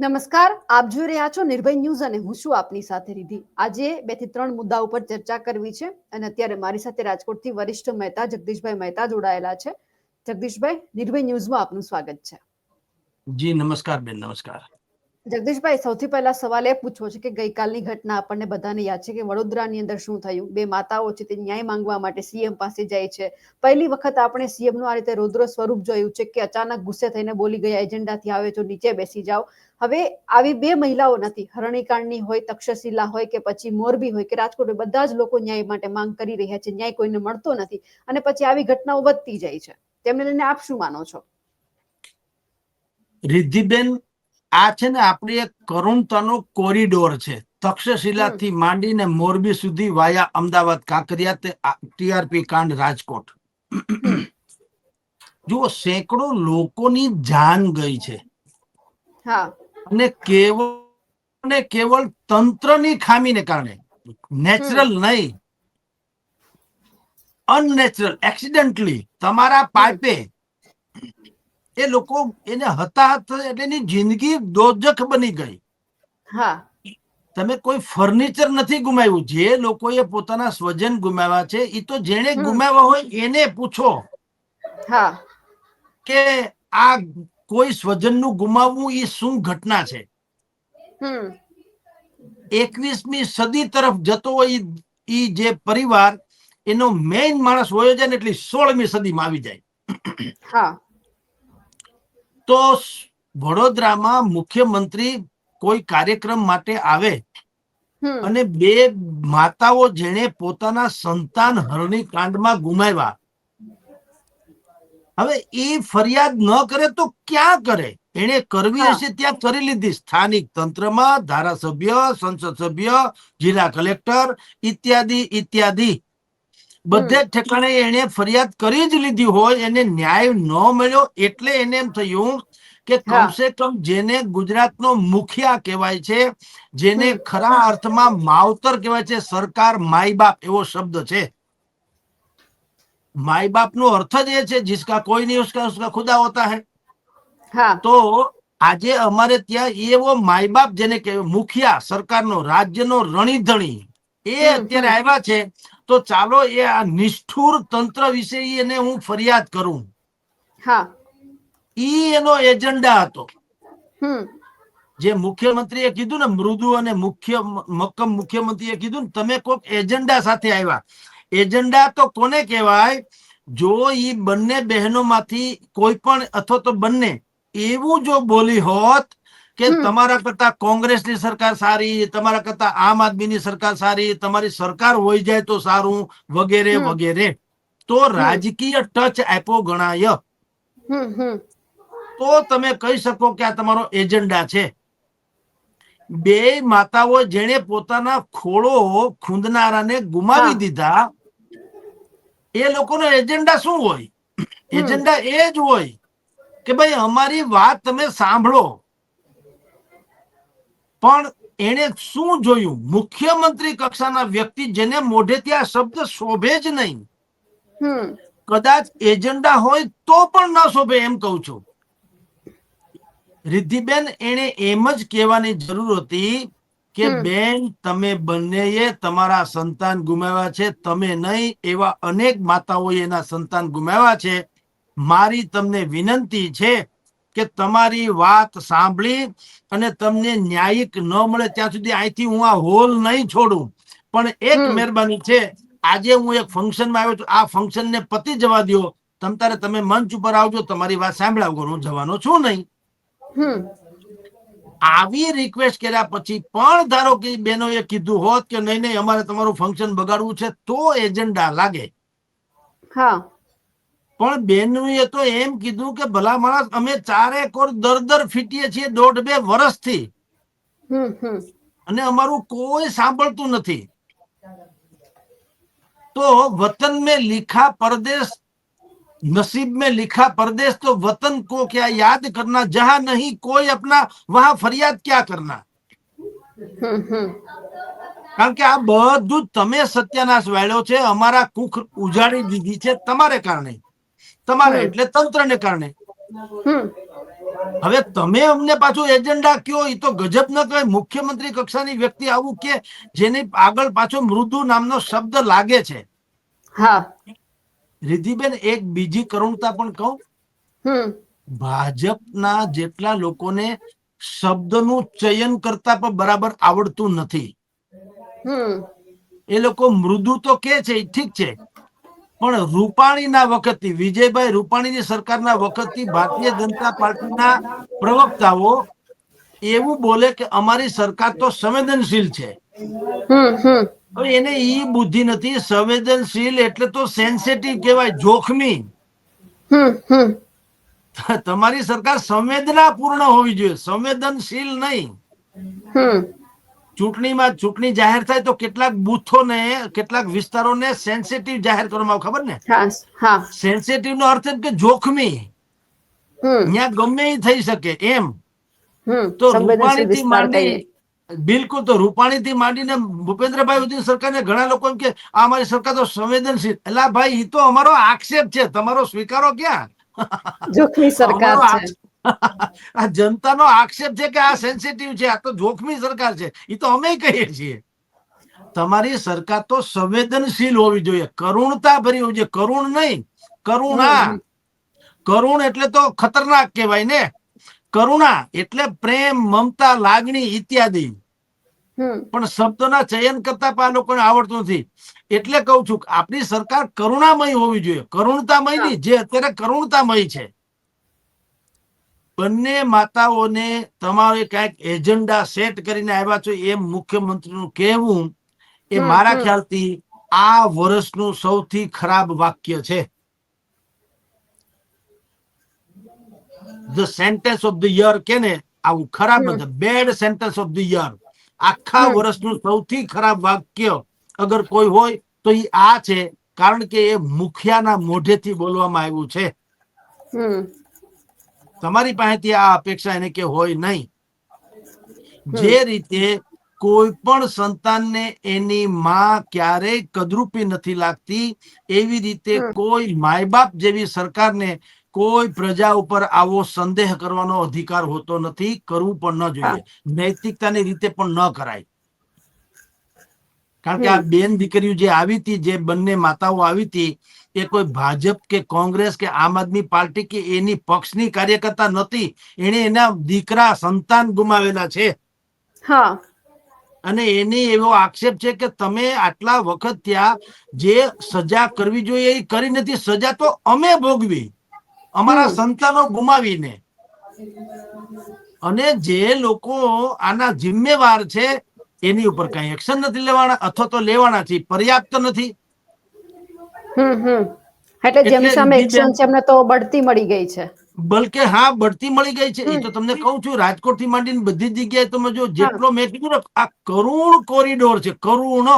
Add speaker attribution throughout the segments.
Speaker 1: નમસ્કાર, આપ જોઈ રહ્યા છો નિર્ભય ન્યૂઝ અને હું છું આપની સાથે રીધિ. આજે બેથી ત્રણ મુદ્દા ઉપર ચર્ચા કરવી છે અને અત્યારે મારી સાથે રાજકોટથી વરિષ્ઠ મહેતા જગદીશભાઈ મહેતા જોડાયેલા છે. જગદીશભાઈ, નિર્ભય ન્યૂઝમાં આપનું સ્વાગત છે.
Speaker 2: જી, નમસ્કાર બેન, નમસ્કાર.
Speaker 1: જગદીશભાઈ, સૌથી પહેલા સવાલ એ પૂછવો છે કે ગઈકાલની ઘટના આપણને બધાને યાદ છે કે વડોદરાની અંદર શું થયું? બે માતાઓ છે તે ન્યાય માંગવા માટે સીએમ પાસે જાય છે. પહેલી વખત આપણે સીએમનું આ રીતે રૌદ્ર સ્વરૂપ જોયું છે કે અચાનક ગુસ્સે થઈને બોલી ગયા, એજન્ડાથી આવે તો નીચે બેસી જાઓ. હવે આવી બે મહિલાઓ નથી. હરણીકાંડની હોય, તક્ષશિલા હોય કે પછી મોરબી હોય કે રાજકોટ હોય, બધા જ લોકો ન્યાય માટે માંગ કરી રહ્યા છે. ન્યાય કોઈને મળતો નથી અને પછી આવી ઘટનાઓ વધતી જાય છે. તેમને લઈને આપ શું માનો છો?
Speaker 2: રિદ્ધિબેન આ છે ને આપણી એક કરુણતાનો કોરિડોર છે. તક્ષશિલાથી માંડીને મોરબી સુધી વાયા અમદાવાદ કાંકરિયા તે ટીઆરપી કાંડ રાજકોટ. જુઓ સેંકડો લોકોની જાન ગઈ છે.
Speaker 1: હા.
Speaker 2: અને કેવળ ને કેવળ તંત્રની ખામીને કારણે. નેચરલ નહીં. અનનેચરલ એક્સિડન્ટલી તમારા પાઇપે એ લોકો એને હતાહત એટલે એની જિંદગી દોજખ બની ગઈ.
Speaker 1: હા.
Speaker 2: તમે કોઈ ફર્નિચર નથી ગુમાવ્યું. જે લોકોએ પોતાના સ્વજન ગુમાવ્યા છે એ તો
Speaker 1: જેને
Speaker 2: ગુમાવ્યા હોય એને પૂછો
Speaker 1: હા.
Speaker 2: કે આ કોઈ સ્વજનનું ગુમાવવું એ શું ઘટના છે? એકવીસમી સદી તરફ જતો હોય ઈ જે પરિવાર એનો મેઇન માણસ હોય જાય ને એટલે સોળમી સદીમાં આવી જાય.
Speaker 1: હા.
Speaker 2: તો વડોદરામાં મુખ્યમંત્રી કોઈ કાર્યક્રમ માટે આવે? અને બે માતાઓ જેને પોતાના સંતાન હરણી કાંડમાં ગુમાવ્યા. હવે એ ફરિયાદ ન કરે તો ક્યાં કરે? એને કરવી હશે ત્યાં કરી લીધી. સ્થાનિક તંત્રમાં ધારાસભ્ય સંસદ સભ્ય જિલ્લા કલેક્ટર ઇત્યાદિ ઇત્યાદિ. બધે ઠેકાણે એને ફરિયાદ કરી જ લીધી હોય એને ન્યાય ન મળ્યો એટલે એને એમ થયું કે કમસે કમ જેને ગુજરાતનો મુખિયા કહેવાય છે જેને ખરા અર્થમાં માવતર કહેવાય છે સરકાર માય બાપ એવો શબ્દ છે. માય બાપ નો અર્થ જ એ છે જિસકા કોઈ નહીં ઉસકા ઉસકા ખુદા હોતા હે. તો આજે અમારે ત્યાં એવો માય બાપ જેને કે મુખિયા સરકારનો રાજ્યનો રણીધણી એ અત્યારે. આવ્યા છે. તો ચાલો એ આ નિષ્ઠુર તંત્ર વિશે એને હું ફરિયાદ કરું.
Speaker 1: હા.
Speaker 2: ઈ એનો એજન્ડા હતો. જે મુખ્યમંત્રીએ કીધું ને મૃદુ અને મુખ્ય મક્કમ મુખ્યમંત્રીએ કીધું ને તમે કોઈક એજન્ડા સાથે આવ્યા. એજન્ડા તો કોને કહેવાય? જો ઈ બંને બહેનોમાંથી કોઈ પણ અથવા તો બંને એવું જો બોલી હોત કે તમારા કરતા કોંગ્રેસની સરકાર સારી તમારા કરતા આમ આદમીની સરકાર સારી તમારી સરકાર હોય જાય તો સારું વગેરે વગેરે. તો રાજકીય ટચ આપ્યો ગણાય. તો તમે કહી શકો કે આ તમારો એજન્ડા છે. બે માતાઓ જેણે પોતાના ખોળો ખૂંદનારાને ગુમાવી દીધા. એ લોકોનો એજન્ડા શું હોય? એજન્ડા એ જ હોય કે ભાઈ અમારી વાત તમે સાંભળો. પણ એને શું જોયું? મુખ્યમંત્રી કક્ષાના વ્યક્તિ જેને મોઢેથી આ શબ્દ શોભે જ નહીં. કદાચ એજન્ડા હોય તો પણ ન શોભે એમ કહું છું. રિદ્ધિબેન એને એમ જ કહેવાની જરૂર હતી કે બેન તમે બંનેએ તમારા સંતાન ગુમાવ્યા છે તમે નહીં એવા અનેક માતાઓએ એના સંતાન ગુમાવ્યા છે. મારી તમને વિનંતી છે કે તમારી વાત સાંભળી અને તમને ન્યાયિક ન મળે ત્યાં સુધી અહીંથી હું આ હોલ નહીં છોડું. પણ એક મહેરબાની છે આજે હું એક ફંક્શનમાં આવ્યો છું આ ફંક્શન ને પતી જવા દો તમ તારે તમે મંચ ઉપર આવજો તમારી વાત સાંભળ્યા વગર હું જવાનો છું નહીં.
Speaker 1: હમ.
Speaker 2: આવી રિક્વેસ્ટ કર્યા પછી પણ ધારો કે બેનો એ કીધું હોત કે નહીં નહીં અમારે તમારું ફંક્શન બગાડવું છે તો એજન્ડા લાગે.
Speaker 1: હા.
Speaker 2: પણ બહેનોએ તો એમ કીધું કે ભલા માણસ અમે ચારે કોર દર દર ફીટીએ છીએ દોઢ બે વર્ષથી
Speaker 1: હમ હમ
Speaker 2: અને અમારું કોઈ સાંભળતું નથી તો વતન में लिखा परदेश नसीब में लिखा परदेश तो वतन को क्या याद करना जहां नहीं कोई अपना वहां फरियाद क्या करना
Speaker 1: હમ હમ
Speaker 2: કારણ કે આ બધું જ તમે સત્યાનાશ વાળ્યો છે અમારા કુખ ઉજાડી દીધી છે તમારે કારણે તમારે એટલે તંત્રને કારણે. હવે તમે અમને પાછું એજન્ડા કયો એ તો ગજબ ન કહે મુખ્યમંત્રી કક્ષાની વ્યક્તિ આવું કે જેની આગળ પાછો મૃદુ નામનો શબ્દ લાગે છે.
Speaker 1: હા.
Speaker 2: રિધિબેન એક બીજી કરુણતા પણ કહું. ભાજપના જેટલા લોકોને શબ્દનું ચયન કરતા પણ બરાબર આવડતું નથી. એ લોકો મૃદુ તો કે છે ઠીક છે. પણ રૂપાણીના વખતથી વિજયભાઈ રૂપાણીની સરકારના વખતથી ભારતીય જનતા પાર્ટીના પ્રવક્તાઓ એવું બોલે કે અમારી સરકાર તો સંવેદનશીલ છે. એને ઈ બુદ્ધિ નથી સંવેદનશીલ એટલે તો સેન્સિટિવ કહેવાય જોખમી. તમારી સરકાર સંવેદનાપૂર્ણ હોવી જોઈએ સંવેદનશીલ નહીં. ચૂંટણીમાં ચૂંટણી જાહેર થાય તો કેટલાક બૂથોને કેટલાક વિસ્તારોને સેન્સિટિવ જાહેર કરવામાં આવે ખબર ને? સેન્સિટિવ નો અર્થ એમ કે જોખમી. ત્યાં ગમે એ થઈ શકે એમ. તો
Speaker 1: સંવેદનશીલ
Speaker 2: રૂપાણી થી માંડી બિલકુલ તો રૂપાણી થી માંડીને ભૂપેન્દ્રભાઈ સુધી સરકારને ઘણા લોકો એમ કે આ અમારી સરકાર તો સંવેદનશીલ. એટલે ભાઈ એ તો અમારો આક્ષેપ છે તમારો સ્વીકારો ક્યાં?
Speaker 1: જોખમી સરકાર છે.
Speaker 2: આ જનતાનો આક્ષેપ છે કે આ સેન્સિટિવ છે આ તો જોખમી સરકાર છે. એ તો અમે કહીએ છીએ. તમારી સરકાર તો સંવેદનશીલ હોવી જોઈએ. કરુણતા ભરી હોવી જોઈએ. કરુણ નહીં કરુણા. કરુણ એટલે તો ખતરનાક કહેવાય ને. કરુણા એટલે પ્રેમ મમતા લાગણી ઇત્યાદિ. પણ શબ્દોના ચયન કરતા પણ આ લોકોને આવડતું નથી. એટલે કઉ છું આપણી સરકાર કરુણામય હોવી જોઈએ. કરુણતામય નહીં જે અત્યારે કરુણતામય છે. બંને માતાઓને તમારે કંઈક એજન્ડા સેટ કરીને આવ્યા છો એમ મુખ્યમંત્રીનું કહેવું એ મારા. ખ્યાલથી આ વર્ષનું સૌથી ખરાબ વાક્ય છે. The sentence of the year કે ને આવું ખરાબ નથી bad sentence of the year આખા. વર્ષનું સૌથી ખરાબ વાક્ય અગર કોઈ હોય તો એ આ છે કારણ કે એ મુખિયાના મોઢેથી બોલવામાં આવ્યું છે. તમારી પાસેથી આ અપેક્ષા એને કે હોય નહીં. જે રીતે કોઈ પણ સંતાનને એની માં ક્યારેય કદરૂપી નથી લાગતી એવી રીતે કોઈ માય બાપ જેવી સરકારને કોઈ પ્રજા ઉપર આવો સંદેહ કરવાનો અધિકાર હોતો નથી કરવું પણ ન જોઈએ. નૈતિકતાની રીતે પણ ન કરાય. કારણ કે આ બેન દીકરીઓ જે આવી હતી જે બંને માતાઓ આવી હતી એ કોઈ ભાજપ કે કોંગ્રેસ કે આમ આદમી પાર્ટી કે એની પક્ષની કાર્યકર્તા નથી એને એના દીકરા સંતાન ગુમાવેલા છે.
Speaker 1: હા.
Speaker 2: અને એની એવો આક્ષેપ છે કે તમે આટલા વખત ત્યાં જે સજા કરવી જોઈએ એ કરી નથી સજા તો અમે ભોગવી. અમારા સંતાનો ગુમાવીને. અને જે લોકો આના જિમ્મેવાર છે એની ઉપર કઈ એક્શન નથી લેવાના અથવા તો લેવાના છે પર્યાપ્ત નથી.
Speaker 1: એટલે
Speaker 2: જેમ
Speaker 1: સામે એક્શન છે એમને તો બઢતી મળી ગઈ છે.
Speaker 2: બલકે હા બઢતી મળી ગઈ છે. એ તો તમને કહું છું રાજકોટથી માંડીને બધી જગ્યાએ તમે જો જેટલો મેં કીધું ને આ કરુણ કોરિડોર છે કરુણ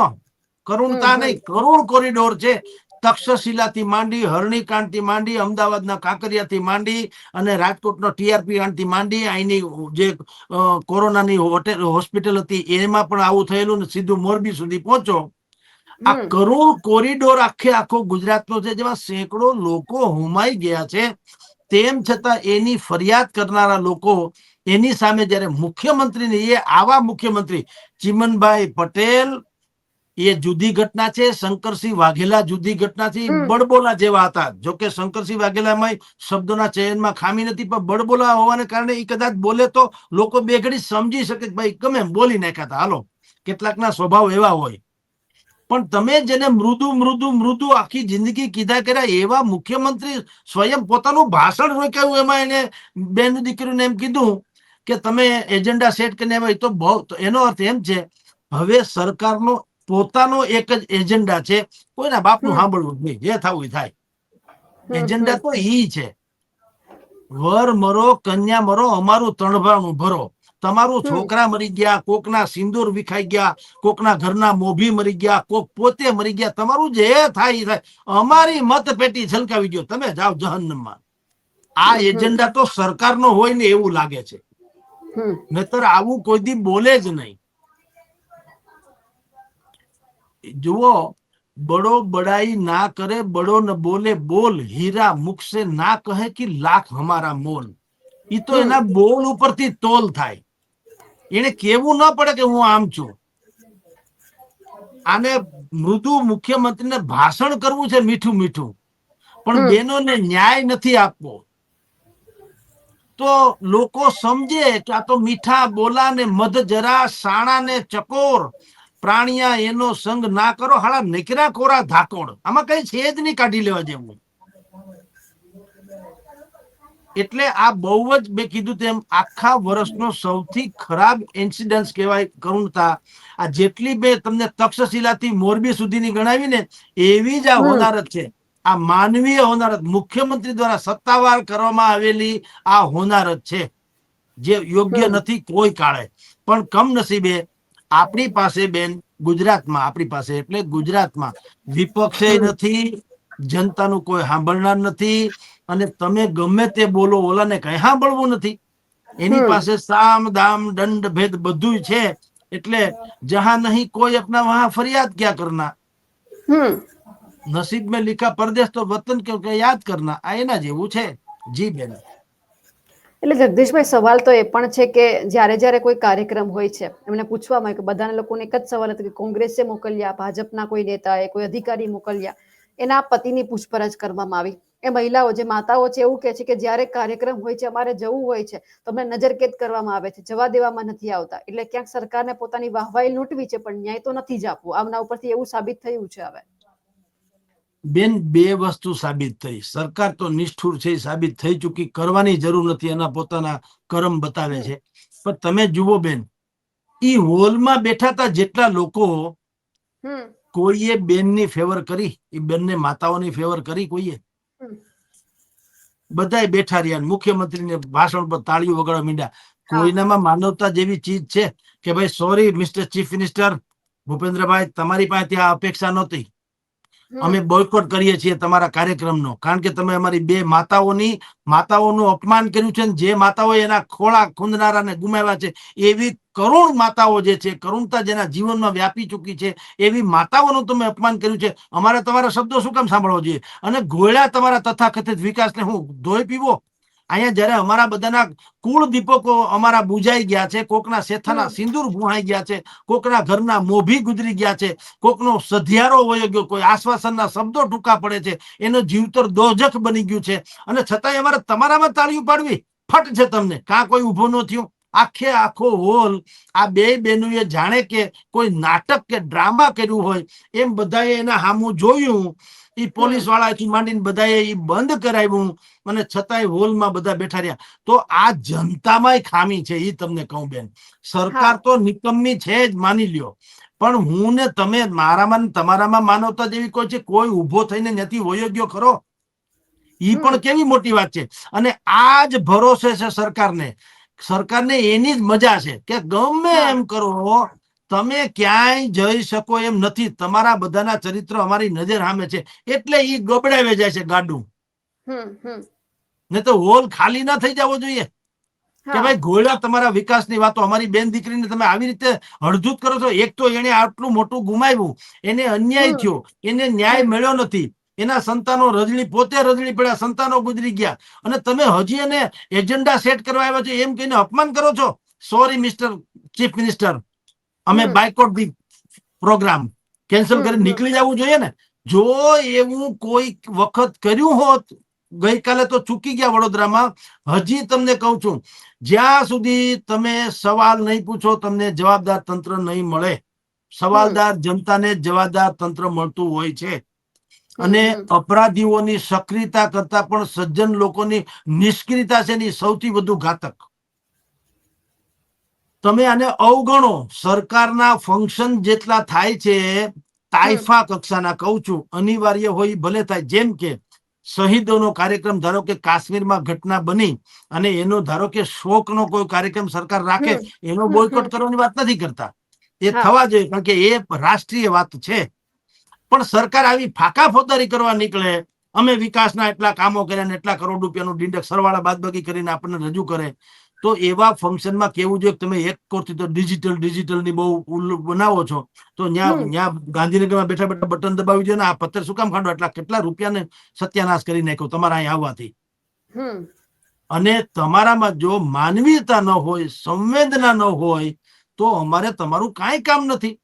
Speaker 2: કરુણતા. નહીં કરુણ કોરિડોર છે. તક્ષશિલાથી માંડી હરણીકાંડથી માંડી અમદાવાદના કાંકરિયાથી માંડી અને રાજકોટનો ટીઆરપી થી માંડી અહીંની જે કોરોનાની હોટેલ હોસ્પિટલ હતી એમાં પણ આવું થયેલું ને સીધું મોરબી સુધી પહોંચો આ કરોડ કોરિડોર આખે આખો ગુજરાતનો છે જેમાં સેંકડો લોકો હુમાઈ ગયા છે. તેમ છતાં એની ફરિયાદ કરનારા લોકો એની સામે જ્યારે મુખ્યમંત્રીને એ આવા મુખ્યમંત્રી ચિમનભાઈ પટેલ એ જુદી ઘટના છે શંકરસિંહ વાઘેલા જુદી ઘટના છે બળબોલા જેવા હતા. જોકે શંકરસિંહ વાઘેલામાં શબ્દોના ચયનમાં ખામી નથી પણ બળબોલા હોવાને કારણે એ કદાચ બોલે તો લોકો બે ઘડી સમજી શકે ભાઈ ગમે બોલી નાખ્યા હતા હાલો. કેટલાકના સ્વભાવ એવા હોય. પણ તમે જેને મૃદુ મૃદુ મૃદુ આખી જિંદગી કીધા કર્યા એવા મુખ્યમંત્રી સ્વયં પોતાનું ભાષણ રોક્યું એમાં એને બેન દીકરીને એમ કીધું કે તમે એજન્ડા સેટ કરીને આવ્યા તો બહુ એનો અર્થ એમ છે હવે સરકારનો પોતાનો એક જ એજન્ડા છે કોઈના બાપનું. સાંભળવું જ નહીં જે થવું થાય. એજન્ડા તો ઈ છે. વર મરો કન્યા મરો અમારું તણભાનું ભરો. તમારું છોકરા મરી ગયા કોકના સિંદૂર વિખાઈ ગયા કોકના ઘરના મોભી મરી ગયા કોક પોતે મરી ગયા તમારું જે થાય થાય. અમારી મતપેટી છલકાવી ગયો તમે જાઓ જહન્નમમાં. આ એજન્ડા તો સરકારનો હોય ને એવું લાગે છે. નહીતર આવું કોઈ દી બોલે જ નહીં. જુઓ બડો બડાઈ ના કરે બડો ન બોલે બોલ હીરા મુકશે ના કહે કે લાખ હમારા મોલ. ઈ તો એના બોલ ઉપરથી તોલ થાય. એને કેવું ન પડે કે હું આમ છું. આને મૃદુ મુખ્યમંત્રીને ભાષણ કરવું છે મીઠું મીઠું. પણ બહેનોને ન્યાય નથી આપવો. તો લોકો સમજે કે આ તો મીઠા બોલા ને મધ જરા સાણા ને ચકોર. પ્રાણિયા એનો સંગ ના કરો. હાળા નીકળ્યા કોરા ધાકોડ. આમાં કઈ છે જ નહીં કાઢી લેવા જેવું. એટલે આ બહુ જ મેં કીધું તેમ આખા વર્ષનો સૌથી ખરાબ ઇન્સિડન્સ કહેવાય કરુણતા. આ જેટલી બે તમને તક્ષશિલાથી મોરબી સુધીની ગણાવી ને એવી જ આ હોનારત છે. આ માનવીય હોનારત મુખ્યમંત્રી દ્વારા સત્તાવાર કરવામાં આવેલી આ હોનારત છે જે યોગ્ય નથી કોઈ કાળે. પણ કમનસીબે આપણી પાસે બેન ગુજરાતમાં આપણી પાસે એટલે ગુજરાતમાં વિપક્ષે. નથી જનતાનું કોઈ સાંભળનાર નથી અને તમે ગમે તે બોલો ઓલાને કઈ બળવું નથી. એની પાસે સામ દામ દંડ ભેદ બધું છે. એટલે જહા નહીં કોઈ અપના વહા ફરિયાદ ક્યાં કરના નસીબ મેં લીખા પરદેશ તો વતન કે યાદ કરના આ એના જેવું છે. જી બેન.
Speaker 1: એટલે જગદીશભાઈ સવાલ તો એ પણ છે કે જ્યારે જ્યારે કોઈ કાર્યક્રમ હોય છે એમને પૂછવામાં કે બધાના લોકોને એક જ સવાલ હતો કે કોંગ્રેસે મોકલ્યા ભાજપના કોઈ નેતાએ કોઈ અધિકારી મોકલ્યા. એના પતિની પૂછપરછ કરવામાં આવી. એ મહિલાઓ જે માતાઓ છે એવું કહે છે કે જ્યારે કાર્યક્રમ હોય છે અમારે જવું હોય છે તો અમને નજરકેદ કરવામાં આવે છે જવા દેવામાં નથી આવતા. એટલે ક્યાંક સરકારને પોતાની વાહવાઈ લૂંટવી છે પણ ન્યાય તો નથી જ આપવો. આમના ઉપરથી એવું સાબિત થયું છે હવે.
Speaker 2: બેન બે વસ્તુ સાબિત થઈ. સરકાર તો નિષ્ઠુર છે સાબિત થઈ ચૂકી કરવાની જરૂર નથી એના પોતાના કરમ બતાવે છે. પણ તમે જુઓ બેન ઈ હોલમાં બેઠા હતા જેટલા લોકો કોઈએ બેનની ફેવર કરી એ બેનને માતાઓની ફેવર કરી કોઈએ?
Speaker 1: બધા
Speaker 2: બધાય બેઠા રહ્યા ને મુખ્યમંત્રીને ભાષણ પર તાળીઓ વગાડવા માંડ્યા. કોઈનામાં માનવતા જેવી ચીજ છે કે ભાઈ sorry mister chief minister Bhupendrabhai તમારી પાસે ત્યાં અપેક્ષા નહોતી. અમે બોયકોટ કરીએ છીએ તમારા કાર્યક્રમનો. કારણ કે તમે અમારી બે માતાઓની, માતાઓનું અપમાન કર્યું છે જે માતાઓ એના ખોળા ખૂંદનારાને ગુમાવ્યા છે, એવી કરુણ માતાઓ જે છે, કરુણતા જેના જીવનમાં વ્યાપી ચૂકી છે, એવી માતાઓનું તમે અપમાન કર્યું છે. અમારે તમારા શબ્દો શું કામ સાંભળવો જોઈએ? અને ગોળ્યા તમારા તથાકથિત વિકાસને હું ધોઈ પીવો? અહીંયા જ્યારે અમારા બધાના કુળ દીપકો અમારા બુજાઈ ગયા છે કોકના શેથાના. સિંદૂર ભૂહાઈ ગયા છે કોકના ઘરના મોભી ગુજરી ગયા છે કોકનો સધિયારો વયો ગયો કોઈ આશ્વાસનના શબ્દો ટૂંકા પડે છે એનો જીવતર દોજખ બની ગયું છે. અને છતાંય અમારે તમારામાં તાળીઓ પાડવી ફટ છે તમને. કાં કોઈ ઊભો ન થયું? આખે આખો હોલ આ બે બેનુએ જાણે કે કોઈ નાટક કે ડ્રામા કર્યું હોય એમ બધાએ એના હામું જોયું. એ પોલીસ વાળાથી માંડીને બધાએ એ બંધ કરાવ્યું અને છતાંય હોલમાં બધા બેઠા રહ્યા. તો આ જનતામાં ખામી છે એ તમને કહું બેન. સરકાર તો નિકમની છે જ માની લ્યો. પણ હું ને તમે મારામાં તમારામાં માનવતા જેવી કોઈ છે કોઈ ઊભો થઈને નથી વયો ગયો ખરો? ઈ પણ કેવી મોટી વાત છે? અને આ જ ભરોસે છે સરકારને. સરકારને એની જ મજા છે કે ગમે એમ કરો તમે ક્યાંય જઈ શકો એમ નથી. તમારા બધાના ચરિત્ર અમારી નજર સામે છે. એટલે ઈ ગબડાવે જાય છે ગાડું. ને તો હોલ ખાલી ના થઈ જવો જોઈએ. કે ભાઈ ઘોડા તમારા વિકાસની વાતો અમારી બેન દીકરીને તમે આવી રીતે હળધૂત કરો છો એક તો એને આટલું મોટું ગુમાવ્યું. એને અન્યાય થયો. એને ન્યાય. મળ્યો નથી. એના સંતાનો રજણી પોતે રજણી પડ્યા સંતાનો ગુજરી ગયા. અને તમે હજી એને એજન્ડા સેટ કરવા આવ્યા છો એમ કહીને અપમાન કરો છો? સોરી મિસ્ટર ચીફ મિનિસ્ટર અમે બાયકોટ ધી પ્રોગ્રામ કેન્સલ કરી નીકળી જવું જોઈએ ને? જો એવું કોઈ વખત કર્યું હોત ગઈકાલે તો ચૂકી ગયા વડોદરામાં. હજી તમને કહું છું જ્યાં સુધી તમે સવાલ નહીં પૂછો તમને જવાબદાર તંત્ર નહીં મળે. સવાલદાર જનતાને જવાબદાર તંત્ર મળતું હોય છે. અને. અપરાધીઓની સક્રિયતા કરતા પણ સજ્જન લોકોની નિષ્ક્રિયતા છે ને સૌથી વધુ ઘાતક. તમે આને અવગણો સરકારના ફંક્શન જેટલા થાય છે તાઇફા કક્ષાના કહું છું અનિવાર્ય હોય ભલે થાય જેમ કે શહીદોનો કાર્યક્રમ ધારો કે કાશ્મીરમાં ઘટના બની અને એનો ધારો કે શોકનો કોઈ કાર્યક્રમ સરકાર રાખે એનો બોયકોટ કરવાની વાત નથી કરતા. એ થવા જોઈએ કારણ કે એ રાષ્ટ્રીય વાત છે. પણ સરકાર આવી ફાકા ફોદારી કરવા નીકળે અમે વિકાસના એટલા કામો કર્યા ને એટલા કરોડ રૂપિયાનું ડિંડક સરવાળા બાદબાકી કરીને આપણને રજૂ કરે તો એવા ફંક્શનમાં કેવું જોઈએ તમે એક કોરથી તો ડિજિટલ ડિજિટલની બહુ બનાવો છો તો
Speaker 1: ત્યાં
Speaker 2: ત્યાં ગાંધીનગરમાં બેઠા બેઠા બટન દબાવી દે ને આ પથ્થર શું કામ ખાંડો? એટલા કેટલા રૂપિયાને સત્યાનાશ કરી નાખ્યો તમારા અહીં આવવાથી. અને તમારામાં જો માનવીયતા ન હોય સંવેદના ન હોય તો અમારે તમારું કાંઈ કામ નથી.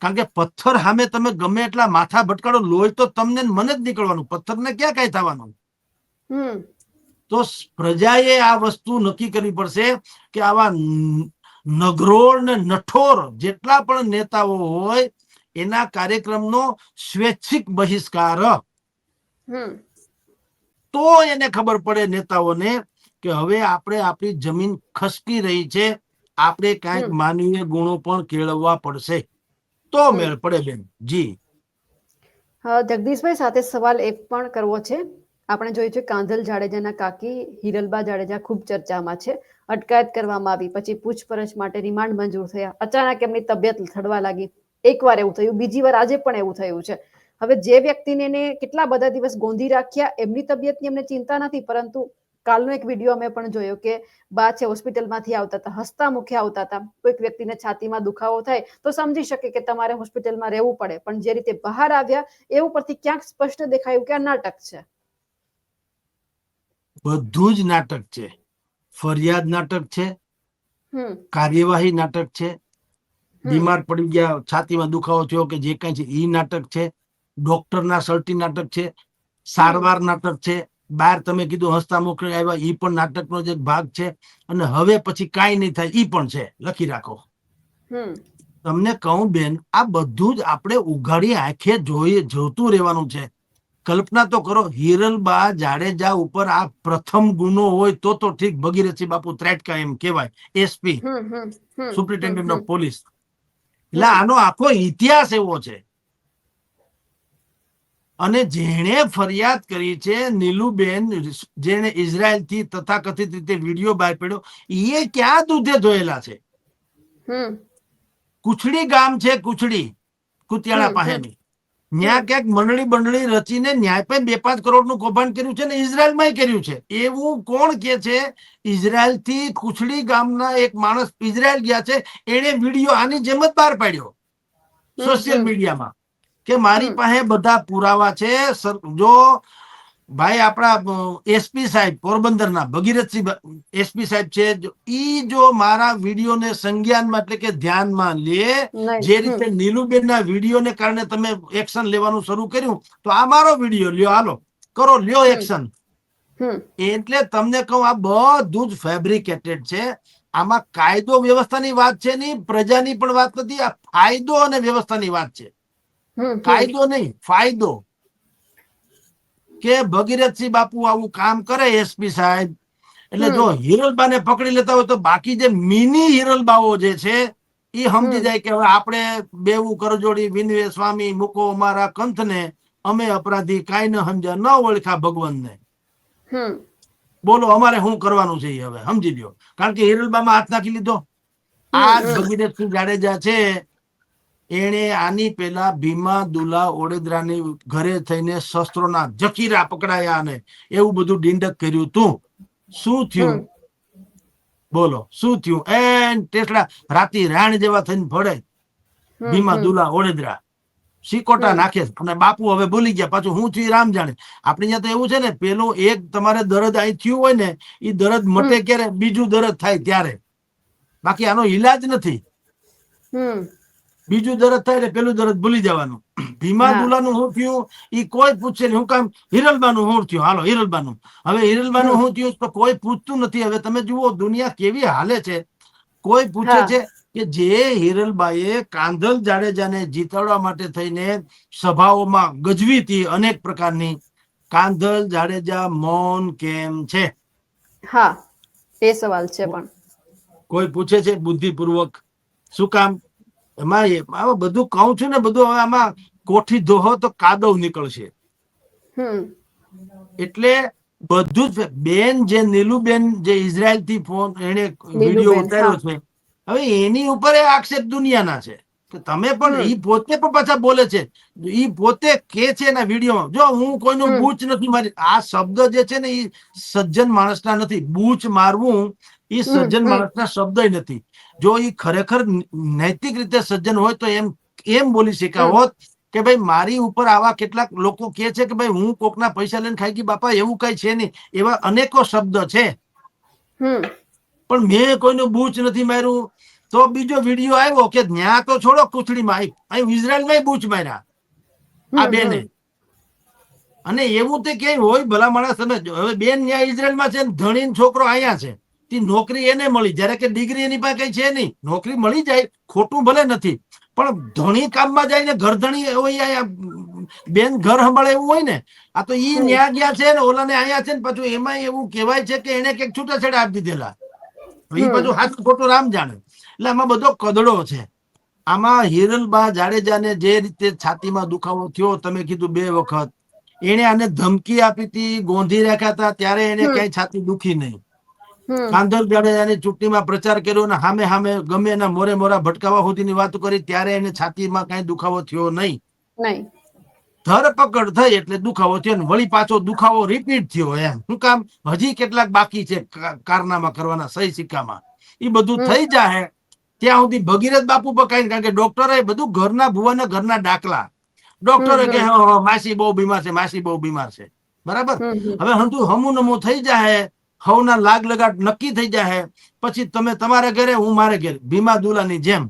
Speaker 2: કારણ કે પથ્થર સામે તમે ગમે એટલા માથા ભટકાડો લોહી તો તમને મને જ નીકળવાનું. પથ્થરને ક્યાં કઈ થવાનું? તો પ્રજાએ આ વસ્તુ નક્કી કરવી પડશે કે આવા નગરોળ ને નઠોર જેટલા પણ નેતાઓ હોય એના કાર્યક્રમનો સ્વૈચ્છિક બહિષ્કાર. તો એને ખબર પડે નેતાઓને કે હવે આપણે આપણી જમીન ખસકી રહી છે. આપણે કાંઈક માનવીય ગુણો પણ કેળવવા પડશે. તો મેળ પડે બેન. જી.
Speaker 1: જગદીશભાઈ, સાથે સવાલ એક પણ કરવો છે. આપણે જોયું છે કાંધલ જાડેજાના કાકી હિરલબા જાડેજા ખૂબ ચર્ચામાં છે. અટકાયત કરવામાં આવી, પછી પૂછપરછ માટે રિમાન્ડ મંજૂર થયા. અચાનક એમની તબિયત થડવા લાગી. એકવાર એવું થયું, બીજી વાર આજે પણ એવું થયું છે. હવે જે વ્યક્તિને કેટલા બધા દિવસ ગોંધી રાખ્યા, એમની તબિયતની એમને ચિંતા નથી, પરંતુ કાલનો એક વીડિયો અમે પણ જોયો કે બા છે હોસ્પિટલમાંથી આવતા હતા હસતા મુખે આવતા હતા. કોઈક વ્યક્તિને છાતીમાં દુખાવો થાય તો સમજી શકે કે તમારે હોસ્પિટલમાં રહેવું પડે. પણ જે રીતે બહાર આવ્યા એ ઉપરથી ક્યાંક સ્પષ્ટ દેખાયું કે આ નાટક છે.
Speaker 2: બધું જ નાટક છે. ફરિયાદ નાટક છે.
Speaker 1: હમ.
Speaker 2: કાર્યવાહી નાટક છે. બીમાર પડી ગયા છાતીમાં દુખાવો થયો કે જે કઈ છે ઈ નાટક છે. ડોક્ટરના સર્ટી નાટક છે. સારવાર નાટક છે. બહાર તમે કીધું હસતા મુખે આવ્યા એ પણ નાટકનો જ ભાગ છે. અને હવે પછી કાંઈ નહીં થાય એ પણ છે. લખી રાખો. તમને કહું બેન આ બધું જ આપણે ઉઘાડી આંખે જોઈએ જોતું રહેવાનું છે. કલ્પના તો કરો હિરલબા જાડેજા ઉપર આ પ્રથમ ગુનો હોય તો તો ઠીક ભગીરથી બાપુ ત્રેટકા એમ કહેવાય એસપી સુપ્રિન્ટેન્ડન્ટ ઓફ પોલીસ. એટલે આનો આખો ઇતિહાસ એવો છે. અને જેણે ફરિયાદ કરી છે નીલુબેન જેને ઇઝરાયલથી તથાકથિત રીતે વીડિયો બહાર પડ્યો એ ક્યાં દૂધે ધોયેલા છે? કુછડી ગામ છે કુછડી
Speaker 1: કુતિયાળા
Speaker 2: પાસેની ત્યાં ક્યાંક મંડળી બંડળી રચીને ન્યાય પણ બે પાંચ કરોડનું કૌભાંડ કર્યું છે ને ઇઝરાયલમાં કર્યું છે. એવું કોણ કે છે? ઇઝરાયલથી કુછડી ગામના એક માણસ ઇઝરાયલ ગયા છે એને વીડિયો આની જેમ જ બહાર પાડ્યો સોશિયલ મીડિયામાં. કે મારી પાસે બધા પુરાવા છે જો ભાઈ આપણા એસપી સાહેબ પોરબંદરના ભગીરથસિંહ એસપી સાહેબ છે ઈ જો મારા વિડીયોને સંજ્ઞાનમાં એટલે કે ધ્યાનમાં લે જે રીતે નીલુબેનના વિડીયોને કારણે તમે એક્શન લેવાનું શરૂ કર્યું તો આ મારો વીડિયો લ્યો હાલો કરો લ્યો એક્શન. એટલે તમને કહું આ બધું જ ફેબ્રિકેટેડ છે આમાં કાયદો વ્યવસ્થાની વાત છે નહીં પ્રજાની પણ વાત નથી આ ફાયદો અને વ્યવસ્થાની વાત છે. કાયદો નહીં ફાયદો. કે ભગીરથસિંહ બાપુ આવું કામ કરે એસપી સાહેબ એટલે જો હિરલબાને પકડી લેતા હોય તો બાકી જે મિની હિરલબાઓ જે છે એ સમજી જાય કે હવે આપણે બેવું કરજોડી વિનવે સ્વામી મૂકો અમારા કંથને અમે અપરાધી કાંઈ ન સમજ્યા ન ઓળખા ભગવાનને. બોલો અમારે શું કરવાનું છે હવે સમજી લ્યો. કારણ કે હિરલબામાં હાથ નાખી લીધો. આ. ભગીરથસિંહ જાડેજા છે એણે આની પેલા ભીમા દુલા ઓડેદરાની ઘરે થઈને શસ્ત્રોના જકીરા પકડાયા અને એવું બધું ડિંડક કર્યું. તું શું થયું? બોલો શું થયું? એન ટેસડા રાતી રાણ જેવા થઈને
Speaker 1: ભળે.
Speaker 2: ભીમા દુલા ઓડેદરા. સિકોટા નાખે અને બાપુ હવે ભૂલી ગયા. પાછું હું થયું રામ જાણે. આપણે ત્યાં તો એવું છે ને પેલું એક તમારે દરદ અહીં થયું હોય ને એ દરદ મટે ક્યારે? બીજું દરદ થાય ત્યારે. બાકી આનો ઈલાજ નથી. બીજું દરદ થાય એટલે પેલું દરદ ભૂલી જવાનું. ભીમા. દુલાનું શું થયું? એ કોઈ પૂછશે નહીં. હું કામ હિરલબાનું શું થયું? હાલો હિરલબાનું. હવે હિરલબાનું શું થયું તો કોઈ પૂછતું નથી. હવે તમે જુઓ દુનિયા કેવી હાલે છે. કોઈ પૂછે છે કે જે હિરલબાઈએ કાંધલ જાડેજાને જીતાડવા માટે થઈને સભાઓમાં ગજવી હતી અનેક પ્રકારની. કાંધલ જાડેજા મૌન કેમ છે?
Speaker 1: હા એ સવાલ છે પણ.
Speaker 2: કોઈ પૂછે છે બુદ્ધિપૂર્વક? શું કામ? એમાં એમાં બધું કહું છું ને બધું હવે આમાં કોઠી ધોહો તો કાદવ નીકળશે. એટલે બધું જ બેન જે નીલુબેન જે ઇઝરાયલથી ફોન એને વીડિયો ઉતાર્યો છે હવે એની ઉપર એ આક્ષેપ દુનિયાના છે. કે તમે પણ ઈ પોતે પણ પાછા બોલે છે. ઈ પોતે કે છે એના વિડીયોમાં. જો હું કોઈનું. બૂચ નથી મારી આ શબ્દ જે છે ને એ સજ્જન માણસના નથી. બૂચ મારવું
Speaker 1: હમ,
Speaker 2: સજ્જન. માણસના શબ્દ નથી. જો એ ખરેખર નૈતિક રીતે સજ્જન હોય તો એમ એમ બોલી શક્યા. હોત કે ભાઈ મારી ઉપર આવા કેટલાક લોકો કે છે કે ભાઈ હું કોકના પૈસા લઈને ખાઈ ગઈ બાપા એવું કઈ છે નહીં. એવા અનેકો શબ્દ છે. પણ મેં કોઈનું બૂચ નથી માર્યું. તો બીજો વીડિયો આવ્યો કે ન્યા તો છોડો કુથડીમાં અહીં ઇઝરાયલમાં બૂચ માર્યા. આ બેને. અને એવું તે ક્યાંય હોય ભલા માણસ. તમે હવે બેન ન્યાય ઇઝરાયલમાં છે ધણી છોકરો અહીંયા છે. તે નોકરી એને મળી. જ્યારે કે ડિગ્રી એની પાસે કઈ છે નહીં. નોકરી મળી જાય ખોટું ભલે નથી. પણ ધણી કામમાં જાય ને ઘરધણી હોય બેન ઘર સંભાળે એવું હોય ને આ તો ઈ ન્યા ગયા છે ને ઓલાને અહીંયા છે ને પાછું એમાં એવું કહેવાય છે કે એને કંઈક છૂટાછેડા આપી દીધેલા. એ પાછું હાથ ખોટું રામ જાણે. એટલે આમાં બધો કદડો છે. આમાં હિરલબા જાડેજાને જે રીતે છાતીમાં દુખાવો થયો તમે કીધું બે વખત એને આને ધમકી આપી હતી ગોંધી રાખ્યા હતા ત્યારે એને કઈ છાતી દુખી નહીં. કાંધર જાડેજાની ચૂંટણીમાં પ્રચાર કર્યો અને સામે સામે ગમે એના મોરે મોરા ભટકાવા સુધીની વાત કરી ત્યારે એને છાતીમાં કઈ દુખાવો થયો નહીં. ધરપકડ થઈ એટલે દુખાવો થયો ને વળી પાછો દુખાવો રિપીટ થયો એમ. શું કામ? હજી કેટલાક બાકી છે કારનામા કરવાના સહી સિક્કામાં. એ બધું. થઈ જાય ત્યાં સુધી ભગીરથ બાપુ પકાઈને કારણ કે ડોક્ટરે બધું ઘરના ભુવાના ઘરના દાખલા. ડોક્ટરે કે
Speaker 1: હમ.
Speaker 2: "હા, હા, માસી બહુ બીમાર છે માસી બહુ બીમાર છે. બરાબર?
Speaker 1: હવે હમ.
Speaker 2: હવે હંતુ હમું નમું થઈ જાય હવના લાગ લગાટ નક્કી થઈ જાય પછી તમે તમારા ઘરે હું મારે ઘરે. ભીમા દુલાની જેમ.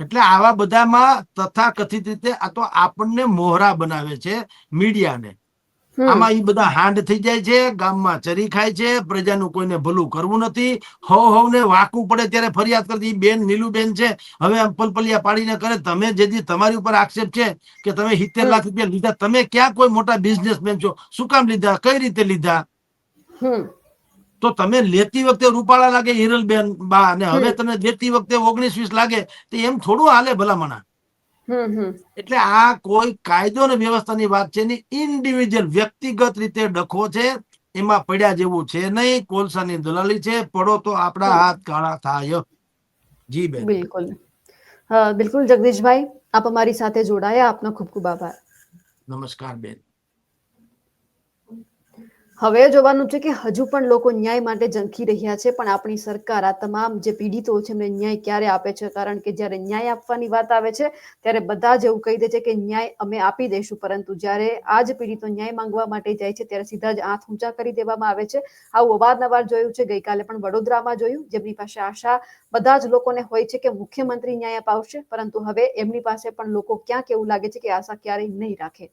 Speaker 2: એટલે આવા બધામાં તથાકથિત રીતે આ તો આપણને મોહરા બનાવે છે મીડિયાને. આમાં એ બધા હાંડ થઈ જાય છે ગામમાં ચરી ખાય છે પ્રજાનું કોઈને ભલું કરવું નથી. હવ હવને વાકવું પડે ત્યારે ફરિયાદ કરતી બેન નીલુબેન છે હવે પલપલિયા પાડીને કરે તમે જેથી તમારી ઉપર આક્ષેપ છે કે તમે સિત્તેર લાખ રૂપિયા લીધા તમે ક્યાં કોઈ મોટા બિઝનેસમેન છો? શું કામ લીધા? કઈ રીતે લીધા? તો તમે લેતી વખતે રૂપાળા લાગે હિરલબેન બા અને હવે તમે દેતી વખતે ઓગણીસ વીસ લાગે તો એમ થોડું હાલે ભલામણા. એટલે આ કોઈ કાયદો અને વ્યવસ્થાની વાત છે નહીં. ઇન્ડિવિજ્યુઅલ વ્યક્તિગત રીતે ડખો છે એમાં પડ્યા જેવું છે નહીં. કોલસાની દલાલી છે. પડો તો આપણા હાથ કાળા થાય. જી બેન.
Speaker 1: બિલકુલ. બિલકુલ જગદીશભાઈ આપ અમારી સાથે જોડાયા. આપનો ખૂબ ખૂબ આભાર.
Speaker 2: નમસ્કાર બેન.
Speaker 1: હવે જોવાનું છે કે હજુ પણ લોકો ન્યાય માટે ઝંખી રહ્યા છે, પણ આપણી સરકાર આ તમામ જે પીડિતો છે, એમને ન્યાય ક્યારે આપે છે? કારણ કે જ્યારે ન્યાય આપવાની વાત આવે છે, ત્યારે બધા જ એવું કહી દે છે કે ન્યાય અમે આપી દઈશું, પરંતુ જ્યારે આ જ પીડિતો ન્યાય માંગવા માટે જાય છે, ત્યારે સીધા જ આંખ ઊંચા કરી દેવામાં આવે છે. આવું અવારનવાર જોયું છે, ગઈકાલે પણ વડોદરામાં જોયું, જેમની પાસે આશા બધા જ લોકોને હોય છે કે મુખ્યમંત્રી ન્યાય અપાવશે, પરંતુ હવે એમની પાસે પણ લોકો ક્યાંક એવું લાગે છે કે આશા ક્યારેય નહીં રાખે.